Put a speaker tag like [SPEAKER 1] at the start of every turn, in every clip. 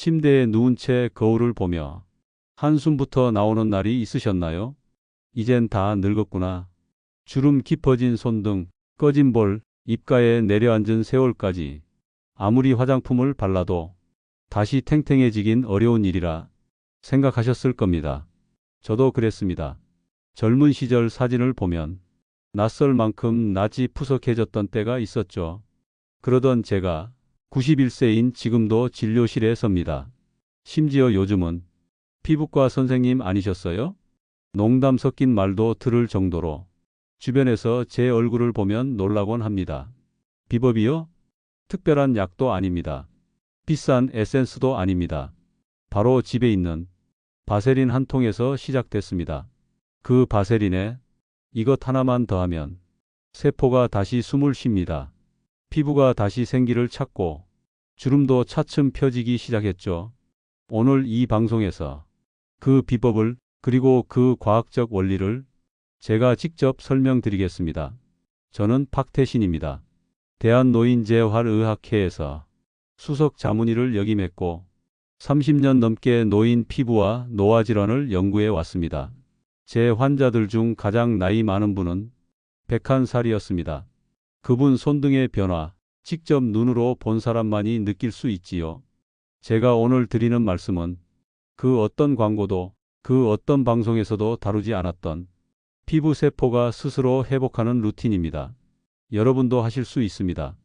[SPEAKER 1] 침대에 누운 채 거울을 보며 한숨부터 나오는 날이 있으셨나요? 이젠 다 늙었구나. 주름 깊어진 손등, 꺼진 볼, 입가에 내려앉은 세월까지 아무리 화장품을 발라도 다시 탱탱해지긴 어려운 일이라 생각하셨을 겁니다. 저도 그랬습니다. 젊은 시절 사진을 보면 낯설 만큼 낯이 푸석해졌던 때가 있었죠. 그러던 제가 91세인 지금도 진료실에 섭니다. 심지어 요즘은 피부과 선생님 아니셨어요? 농담 섞인 말도 들을 정도로 주변에서 제 얼굴을 보면 놀라곤 합니다. 비법이요? 특별한 약도 아닙니다. 비싼 에센스도 아닙니다. 바로 집에 있는 바세린 한 통에서 시작됐습니다. 그 바세린에 이것 하나만 더하면 세포가 다시 숨을 쉽니다. 피부가 다시 생기를 찾고 주름도 차츰 펴지기 시작했죠. 오늘 이 방송에서 그 비법을 그리고 그 과학적 원리를 제가 직접 설명드리겠습니다. 저는 박태신입니다. 대한노인재활의학회에서 수석 자문의를 역임했고 30년 넘게 노인 피부와 노화 질환을 연구해 왔습니다. 제 환자들 중 가장 나이 많은 분은 101살이었습니다. 그분 손등의 변화, 직접 눈으로 본 사람만이 느낄 수 있지요. 제가 오늘 드리는 말씀은 그 어떤 광고도 그 어떤 방송에서도 다루지 않았던 피부 세포가 스스로 회복하는 루틴입니다. 여러분도 하실 수 있습니다.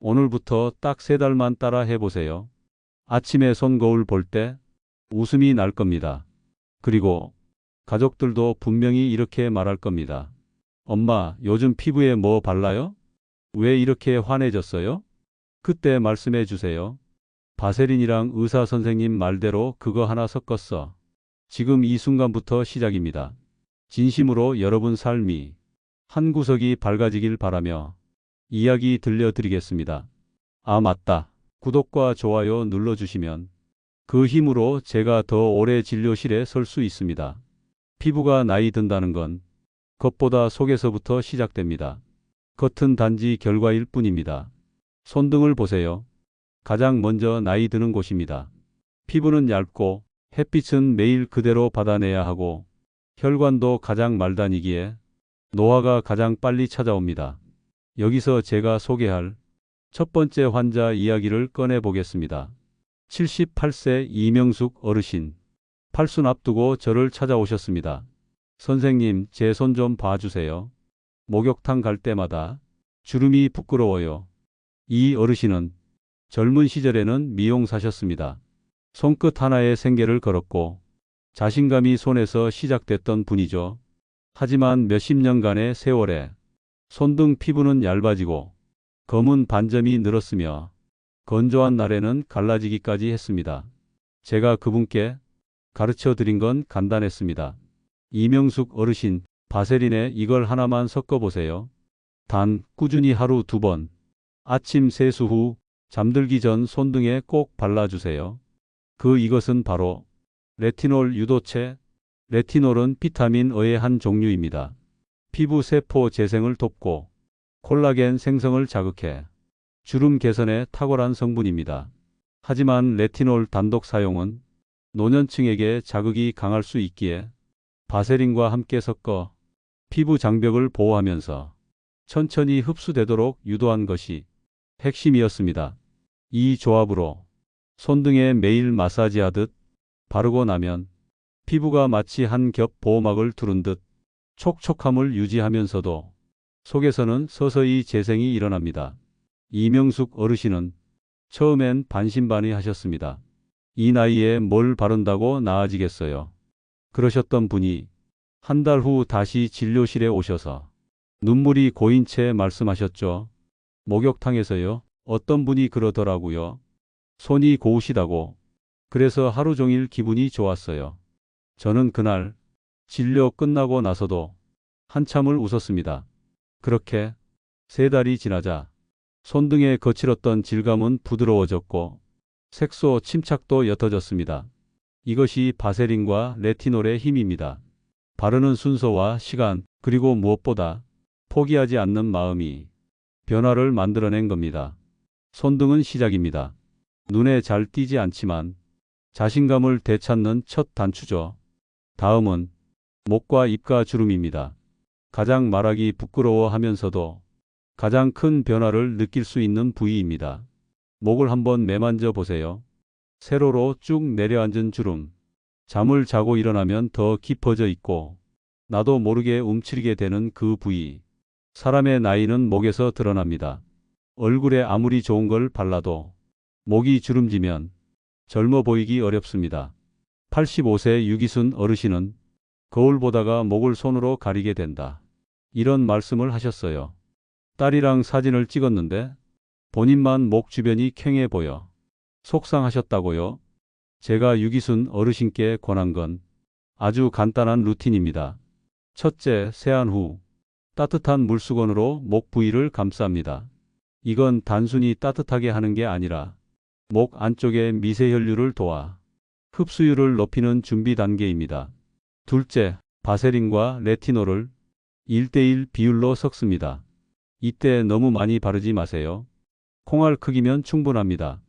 [SPEAKER 1] 오늘부터 딱 세 달만 따라 해보세요. 아침에 손 거울 볼 때 웃음이 날 겁니다. 그리고 가족들도 분명히 이렇게 말할 겁니다. 엄마, 요즘 피부에 뭐 발라요? 왜 이렇게 환해졌어요? 그때 말씀해 주세요. 바세린이랑 의사 선생님 말대로 그거 하나 섞었어. 지금 이 순간부터 시작입니다. 진심으로 여러분 삶이 한 구석이 밝아지길 바라며 이야기 들려드리겠습니다. 아, 맞다. 구독과 좋아요 눌러주시면 그 힘으로 제가 더 오래 진료실에 설 수 있습니다. 피부가 나이 든다는 건 겉보다 속에서부터 시작됩니다. 겉은 단지 결과일 뿐입니다. 손등을 보세요. 가장 먼저 나이 드는 곳입니다. 피부는 얇고 햇빛은 매일 그대로 받아내야 하고 혈관도 가장 말단이기에 노화가 가장 빨리 찾아옵니다. 여기서 제가 소개할 첫 번째 환자 이야기를 꺼내 보겠습니다. 78세 이명숙 어르신. 팔순 앞두고 저를 찾아오셨습니다. 선생님, 제 손 좀 봐주세요. 목욕탕 갈 때마다 주름이 부끄러워요. 이 어르신은 젊은 시절에는 미용사셨습니다. 손끝 하나에 생계를 걸었고 자신감이 손에서 시작됐던 분이죠. 하지만 몇십 년간의 세월에 손등 피부는 얇아지고 검은 반점이 늘었으며 건조한 날에는 갈라지기까지 했습니다. 제가 그분께 가르쳐 드린 건 간단했습니다. 이명숙 어르신 바세린에 이걸 하나만 섞어 보세요. 단 꾸준히 하루 두 번 아침 세수 후 잠들기 전 손등에 꼭 발라주세요. 그 이것은 바로 레티놀 유도체. 레티놀은 비타민 E의 한 종류입니다. 피부 세포 재생을 돕고 콜라겐 생성을 자극해 주름 개선에 탁월한 성분입니다. 하지만 레티놀 단독 사용은 노년층에게 자극이 강할 수 있기에 바세린과 함께 섞어 피부 장벽을 보호하면서 천천히 흡수되도록 유도한 것이 핵심이었습니다. 이 조합으로 손등에 매일 마사지하듯 바르고 나면 피부가 마치 한 겹 보호막을 두른 듯 촉촉함을 유지하면서도 속에서는 서서히 재생이 일어납니다. 이명숙 어르신은 처음엔 반신반의 하셨습니다. 이 나이에 뭘 바른다고 나아지겠어요. 그러셨던 분이 한 달 후 다시 진료실에 오셔서 눈물이 고인 채 말씀하셨죠. 목욕탕에서요. 어떤 분이 그러더라고요. 손이 고우시다고. 그래서 하루 종일 기분이 좋았어요. 저는 그날 진료 끝나고 나서도 한참을 웃었습니다. 그렇게 세 달이 지나자 손등에 거칠었던 질감은 부드러워졌고 색소 침착도 옅어졌습니다. 이것이 바세린과 레티놀의 힘입니다. 바르는 순서와 시간 그리고 무엇보다 포기하지 않는 마음이 변화를 만들어낸 겁니다. 손등은 시작입니다. 눈에 잘 띄지 않지만 자신감을 되찾는 첫 단추죠. 다음은 목과 입가 주름입니다. 가장 말하기 부끄러워 하면서도 가장 큰 변화를 느낄 수 있는 부위입니다. 목을 한번 매만져 보세요. 세로로 쭉 내려앉은 주름. 잠을 자고 일어나면 더 깊어져 있고 나도 모르게 움츠리게 되는 그 부위. 사람의 나이는 목에서 드러납니다. 얼굴에 아무리 좋은 걸 발라도 목이 주름지면 젊어 보이기 어렵습니다. 85세 유기순 어르신은 거울 보다가 목을 손으로 가리게 된다. 이런 말씀을 하셨어요. 딸이랑 사진을 찍었는데 본인만 목 주변이 캥해 보여. 속상하셨다고요? 제가 유기순 어르신께 권한 건 아주 간단한 루틴입니다. 첫째, 세안 후 따뜻한 물수건으로 목 부위를 감쌉니다. 이건 단순히 따뜻하게 하는 게 아니라 목 안쪽의 미세혈류를 도와 흡수율을 높이는 준비 단계입니다. 둘째, 바세린과 레티놀을 1대1 비율로 섞습니다. 이때 너무 많이 바르지 마세요. 콩알 크기면 충분합니다.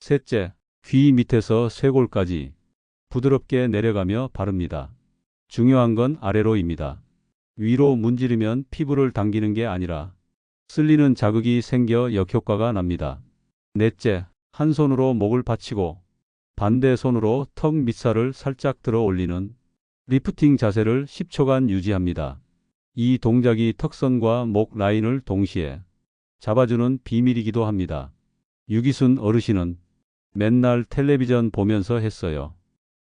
[SPEAKER 1] 셋째, 귀 밑에서 쇄골까지 부드럽게 내려가며 바릅니다. 중요한 건 아래로입니다. 위로 문지르면 피부를 당기는 게 아니라 쓸리는 자극이 생겨 역효과가 납니다. 넷째, 한 손으로 목을 받치고 반대 손으로 턱 밑살을 살짝 들어 올리는 리프팅 자세를 10초간 유지합니다. 이 동작이 턱선과 목 라인을 동시에 잡아주는 비밀이기도 합니다. 유기순 어르신은 맨날 텔레비전 보면서 했어요.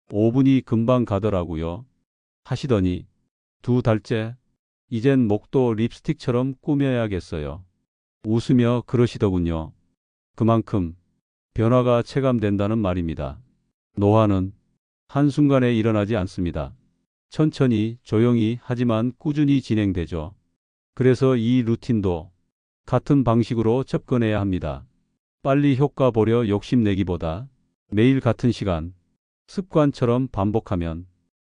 [SPEAKER 1] 5분이 금방 가더라고요. 하시더니 두 달째 이젠 목도 립스틱처럼 꾸며야겠어요. 웃으며 그러시더군요. 그만큼 변화가 체감된다는 말입니다. 노화는 한순간에 일어나지 않습니다. 천천히 조용히 하지만 꾸준히 진행되죠. 그래서 이 루틴도 같은 방식으로 접근해야 합니다. 빨리 효과 보려 욕심내기보다 매일 같은 시간, 습관처럼 반복하면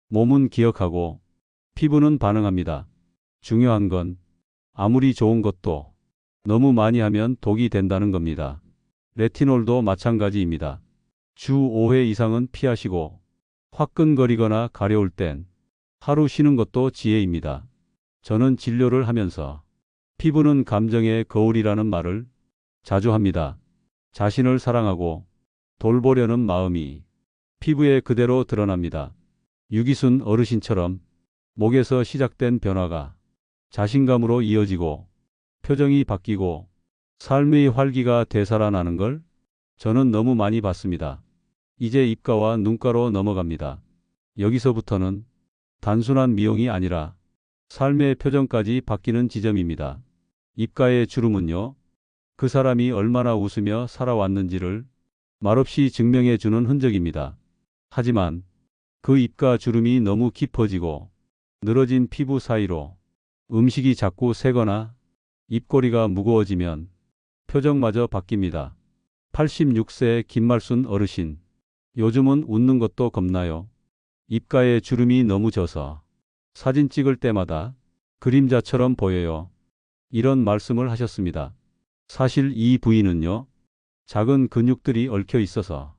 [SPEAKER 1] 몸은 기억하고 피부는 반응합니다. 중요한 건 아무리 좋은 것도 너무 많이 하면 독이 된다는 겁니다. 레티놀도 마찬가지입니다. 주 5회 이상은 피하시고 화끈거리거나 가려울 땐 하루 쉬는 것도 지혜입니다. 저는 진료를 하면서 피부는 감정의 거울이라는 말을 자주 합니다. 자신을 사랑하고 돌보려는 마음이 피부에 그대로 드러납니다. 유기순 어르신처럼 목에서 시작된 변화가 자신감으로 이어지고 표정이 바뀌고 삶의 활기가 되살아나는 걸 저는 너무 많이 봤습니다. 이제 입가와 눈가로 넘어갑니다. 여기서부터는 단순한 미용이 아니라 삶의 표정까지 바뀌는 지점입니다. 입가의 주름은요, 그 사람이 얼마나 웃으며 살아왔는지를 말없이 증명해 주는 흔적입니다. 하지만 그 입가 주름이 너무 깊어지고 늘어진 피부 사이로 음식이 자꾸 새거나 입꼬리가 무거워지면 표정마저 바뀝니다. 86세 김말순 어르신. 요즘은 웃는 것도 겁나요. 입가에 주름이 너무 져서 사진 찍을 때마다 그림자처럼 보여요. 이런 말씀을 하셨습니다. 사실 이 부위는요. 작은 근육들이 얽혀 있어서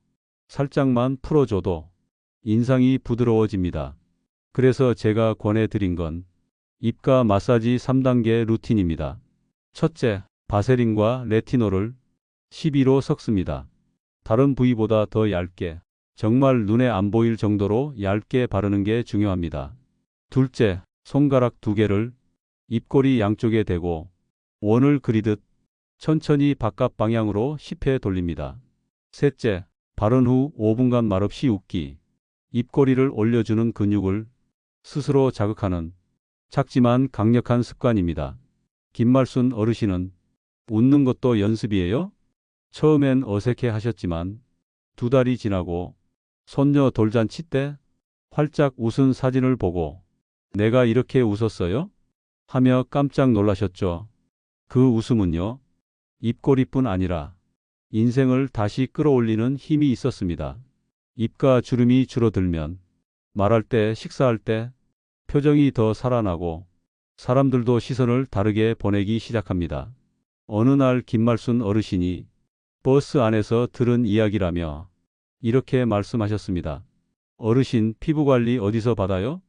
[SPEAKER 1] 살짝만 풀어줘도 인상이 부드러워집니다. 그래서 제가 권해드린 건 입가 마사지 3단계 루틴입니다. 첫째, 바세린과 레티놀을 12로 섞습니다. 다른 부위보다 더 얇게, 정말 눈에 안 보일 정도로 얇게 바르는 게 중요합니다. 둘째, 손가락 두 개를 입꼬리 양쪽에 대고 원을 그리듯 천천히 바깥 방향으로 10회 돌립니다. 셋째, 바른 후 5분간 말없이 웃기. 입꼬리를 올려주는 근육을 스스로 자극하는 작지만 강력한 습관입니다. 김말순 어르신은 웃는 것도 연습이에요? 처음엔 어색해 하셨지만 두 달이 지나고 손녀 돌잔치 때 활짝 웃은 사진을 보고 내가 이렇게 웃었어요? 하며 깜짝 놀라셨죠. 그 웃음은요, 입꼬리뿐 아니라 인생을 다시 끌어올리는 힘이 있었습니다. 입가 주름이 줄어들면 말할 때, 식사할 때 표정이 더 살아나고 사람들도 시선을 다르게 보내기 시작합니다. 어느 날 김말순 어르신이 버스 안에서 들은 이야기라며 이렇게 말씀하셨습니다. 어르신 피부 관리 어디서 받아요?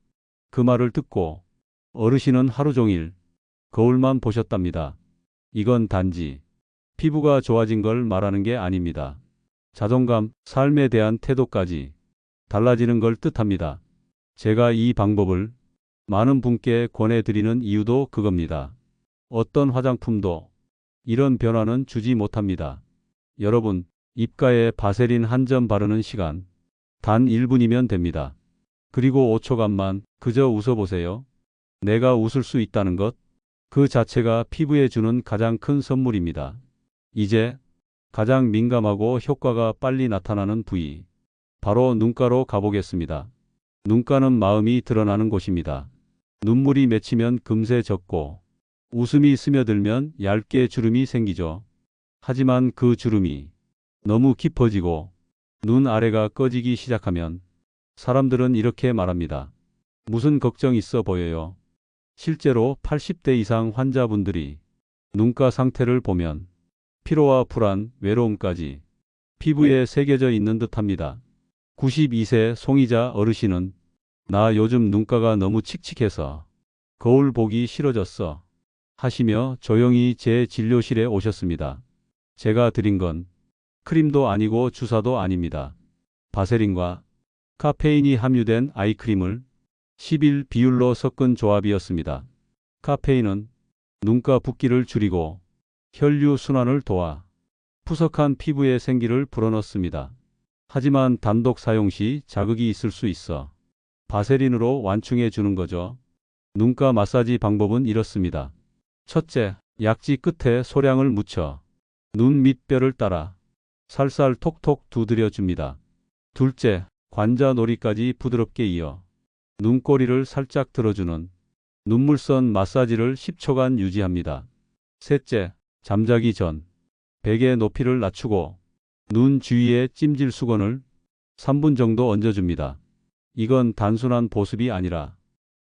[SPEAKER 1] 그 말을 듣고 어르신은 하루 종일 거울만 보셨답니다. 이건 단지 피부가 좋아진 걸 말하는 게 아닙니다. 자존감, 삶에 대한 태도까지 달라지는 걸 뜻합니다. 제가 이 방법을 많은 분께 권해드리는 이유도 그겁니다. 어떤 화장품도 이런 변화는 주지 못합니다. 여러분, 입가에 바세린 한 점 바르는 시간 단 1분이면 됩니다. 그리고 5초간만 그저 웃어보세요. 내가 웃을 수 있다는 것, 그 자체가 피부에 주는 가장 큰 선물입니다. 이제 가장 민감하고 효과가 빨리 나타나는 부위, 바로 눈가로 가보겠습니다. 눈가는 마음이 드러나는 곳입니다. 눈물이 맺히면 금세 젖고 웃음이 스며들면 얇게 주름이 생기죠. 하지만 그 주름이 너무 깊어지고 눈 아래가 꺼지기 시작하면 사람들은 이렇게 말합니다. 무슨 걱정 있어 보여요. 실제로 80대 이상 환자분들이 눈가 상태를 보면 피로와 불안, 외로움까지 피부에 새겨져 있는 듯합니다. 92세 송이자 어르신은 나 요즘 눈가가 너무 칙칙해서 거울 보기 싫어졌어 하시며 조용히 제 진료실에 오셨습니다. 제가 드린 건 크림도 아니고 주사도 아닙니다. 바세린과 카페인이 함유된 아이크림을 11 비율로 섞은 조합이었습니다. 카페인은 눈가 붓기를 줄이고 혈류 순환을 도와 푸석한 피부의 생기를 불어넣습니다. 하지만 단독 사용 시 자극이 있을 수 있어 바세린으로 완충해 주는 거죠. 눈가 마사지 방법은 이렇습니다. 첫째, 약지 끝에 소량을 묻혀 눈 밑뼈를 따라 살살 톡톡 두드려 줍니다. 둘째, 관자놀이까지 부드럽게 이어 눈꼬리를 살짝 들어주는 눈물선 마사지를 10초간 유지합니다. 셋째, 잠자기 전 베개 높이를 낮추고 눈 주위에 찜질 수건을 3분 정도 얹어줍니다. 이건 단순한 보습이 아니라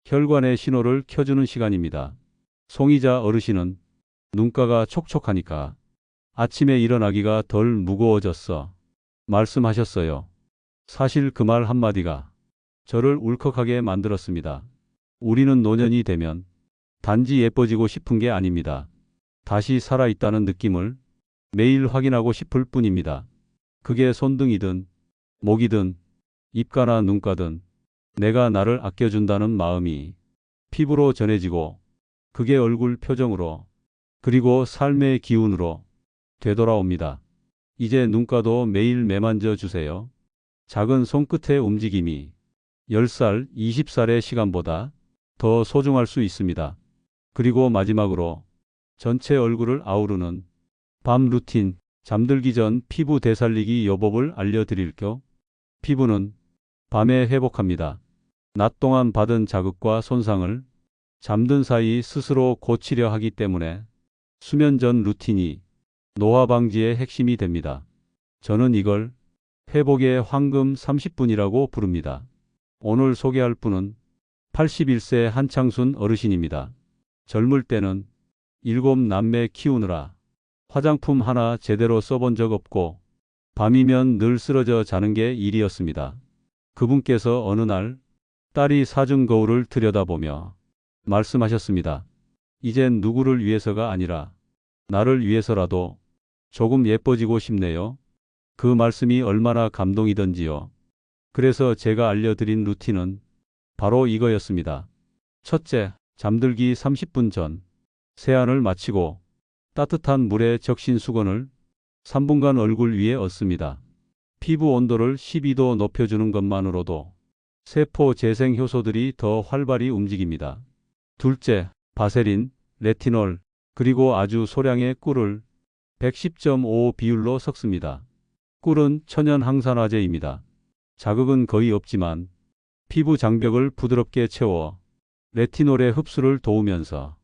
[SPEAKER 1] 혈관의 신호를 켜주는 시간입니다. 송이자 어르신은 눈가가 촉촉하니까 아침에 일어나기가 덜 무거워졌어. 말씀하셨어요. 사실 그 말 한마디가 저를 울컥하게 만들었습니다. 우리는 노년이 되면 단지 예뻐지고 싶은 게 아닙니다. 다시 살아있다는 느낌을 매일 확인하고 싶을 뿐입니다. 그게 손등이든 목이든 입가나 눈가든 내가 나를 아껴준다는 마음이 피부로 전해지고 그게 얼굴 표정으로 그리고 삶의 기운으로 되돌아옵니다. 이제 눈가도 매일 매만져 주세요. 작은 손끝의 움직임이 10살, 20살의 시간보다 더 소중할 수 있습니다. 그리고 마지막으로 전체 얼굴을 아우르는 밤 루틴, 잠들기 전 피부 되살리기 요법을 알려드릴게요. 피부는 밤에 회복합니다. 낮 동안 받은 자극과 손상을 잠든 사이 스스로 고치려 하기 때문에 수면 전 루틴이 노화 방지의 핵심이 됩니다. 저는 이걸 회복의 황금 30분이라고 부릅니다. 오늘 소개할 분은 81세 한창순 어르신입니다. 젊을 때는 일곱 남매 키우느라 화장품 하나 제대로 써본 적 없고 밤이면 늘 쓰러져 자는 게 일이었습니다. 그분께서 어느 날 딸이 사준 거울을 들여다보며 말씀하셨습니다. 이젠 누구를 위해서가 아니라 나를 위해서라도 조금 예뻐지고 싶네요. 그 말씀이 얼마나 감동이던지요. 그래서 제가 알려드린 루틴은 바로 이거였습니다. 첫째, 잠들기 30분 전 세안을 마치고 따뜻한 물에 적신 수건을 3분간 얼굴 위에 얹습니다. 피부 온도를 12도 높여주는 것만으로도 세포 재생 효소들이 더 활발히 움직입니다. 둘째, 바세린, 레티놀, 그리고 아주 소량의 꿀을 110.5 비율로 섞습니다. 꿀은 천연 항산화제입니다. 자극은 거의 없지만 피부 장벽을 부드럽게 채워 레티놀의 흡수를 도우면서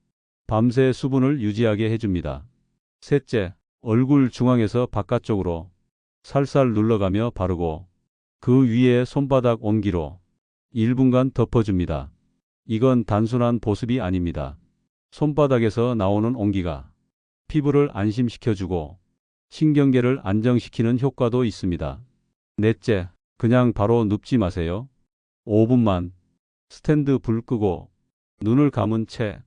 [SPEAKER 1] 밤새 수분을 유지하게 해줍니다. 셋째, 얼굴 중앙에서 바깥쪽으로 살살 눌러가며 바르고 그 위에 손바닥 온기로 1분간 덮어줍니다. 이건 단순한 보습이 아닙니다. 손바닥에서 나오는 온기가 피부를 안심시켜주고 신경계를 안정시키는 효과도 있습니다. 넷째, 그냥 바로 눕지 마세요. 5분만 스탠드 불 끄고 눈을 감은 채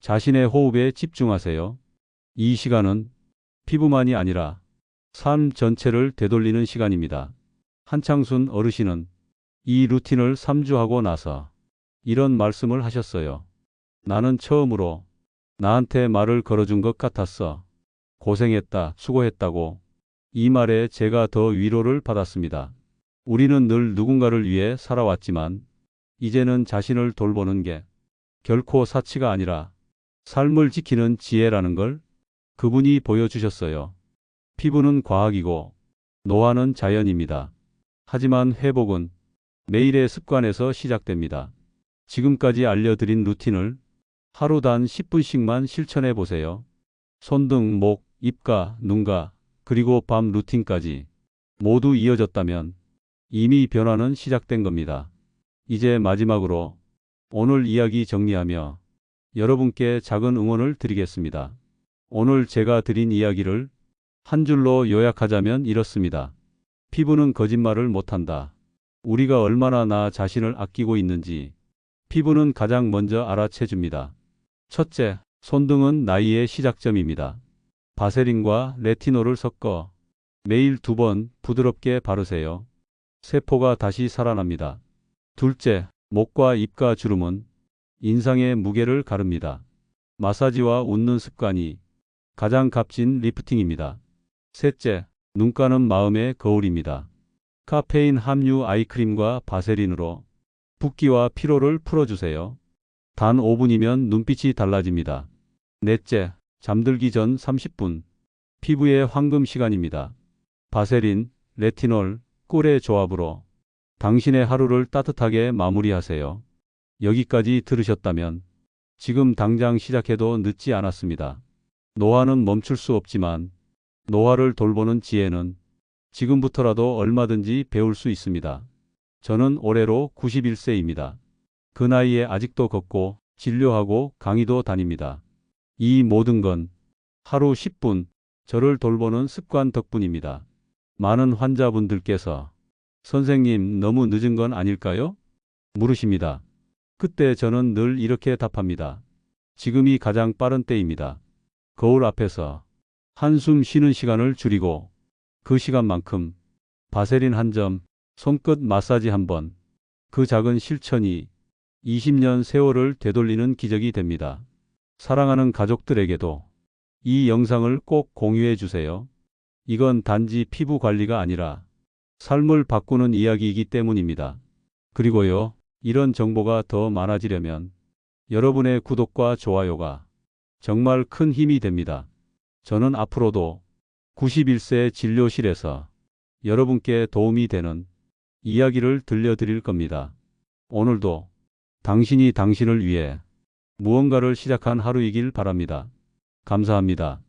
[SPEAKER 1] 자신의 호흡에 집중하세요. 이 시간은 피부만이 아니라 삶 전체를 되돌리는 시간입니다. 한창순 어르신은 이 루틴을 3주 하고 나서 이런 말씀을 하셨어요. 나는 처음으로 나한테 말을 걸어준 것 같았어. 고생했다, 수고했다고. 이 말에 제가 더 위로를 받았습니다. 우리는 늘 누군가를 위해 살아왔지만 이제는 자신을 돌보는 게 결코 사치가 아니라 삶을 지키는 지혜라는 걸 그분이 보여주셨어요. 피부는 과학이고 노화는 자연입니다. 하지만 회복은 매일의 습관에서 시작됩니다. 지금까지 알려드린 루틴을 하루 단 10분씩만 실천해 보세요. 손등, 목, 입가, 눈가, 그리고 밤 루틴까지 모두 이어졌다면 이미 변화는 시작된 겁니다. 이제 마지막으로 오늘 이야기 정리하며 여러분께 작은 응원을 드리겠습니다. 오늘 제가 드린 이야기를 한 줄로 요약하자면 이렇습니다. 피부는 거짓말을 못한다. 우리가 얼마나 나 자신을 아끼고 있는지 피부는 가장 먼저 알아채줍니다. 첫째, 손등은 나이의 시작점입니다. 바세린과 레티놀을 섞어 매일 두 번 부드럽게 바르세요. 세포가 다시 살아납니다. 둘째, 목과 입가 주름은 인상의 무게를 가릅니다. 마사지와 웃는 습관이 가장 값진 리프팅입니다. 셋째, 눈가는 마음의 거울입니다. 카페인 함유 아이크림과 바세린으로 붓기와 피로를 풀어주세요. 단 5분이면 눈빛이 달라집니다. 넷째, 잠들기 전 30분. 피부의 황금 시간입니다. 바세린, 레티놀, 꿀의 조합으로 당신의 하루를 따뜻하게 마무리하세요. 여기까지 들으셨다면 지금 당장 시작해도 늦지 않았습니다. 노화는 멈출 수 없지만 노화를 돌보는 지혜는 지금부터라도 얼마든지 배울 수 있습니다. 저는 올해로 91세입니다. 그 나이에 아직도 걷고 진료하고 강의도 다닙니다. 이 모든 건 하루 10분 저를 돌보는 습관 덕분입니다. 많은 환자분들께서 선생님 너무 늦은 건 아닐까요? 물으십니다. 그때 저는 늘 이렇게 답합니다. 지금이 가장 빠른 때입니다. 거울 앞에서 한숨 쉬는 시간을 줄이고 그 시간만큼 바세린 한 점, 손끝 마사지 한 번, 그 작은 실천이 20년 세월을 되돌리는 기적이 됩니다. 사랑하는 가족들에게도 이 영상을 꼭 공유해 주세요. 이건 단지 피부 관리가 아니라 삶을 바꾸는 이야기이기 때문입니다. 그리고요, 이런 정보가 더 많아지려면 여러분의 구독과 좋아요가 정말 큰 힘이 됩니다. 저는 앞으로도 91세 진료실에서 여러분께 도움이 되는 이야기를 들려드릴 겁니다. 오늘도 당신이 당신을 위해 무언가를 시작한 하루이길 바랍니다. 감사합니다.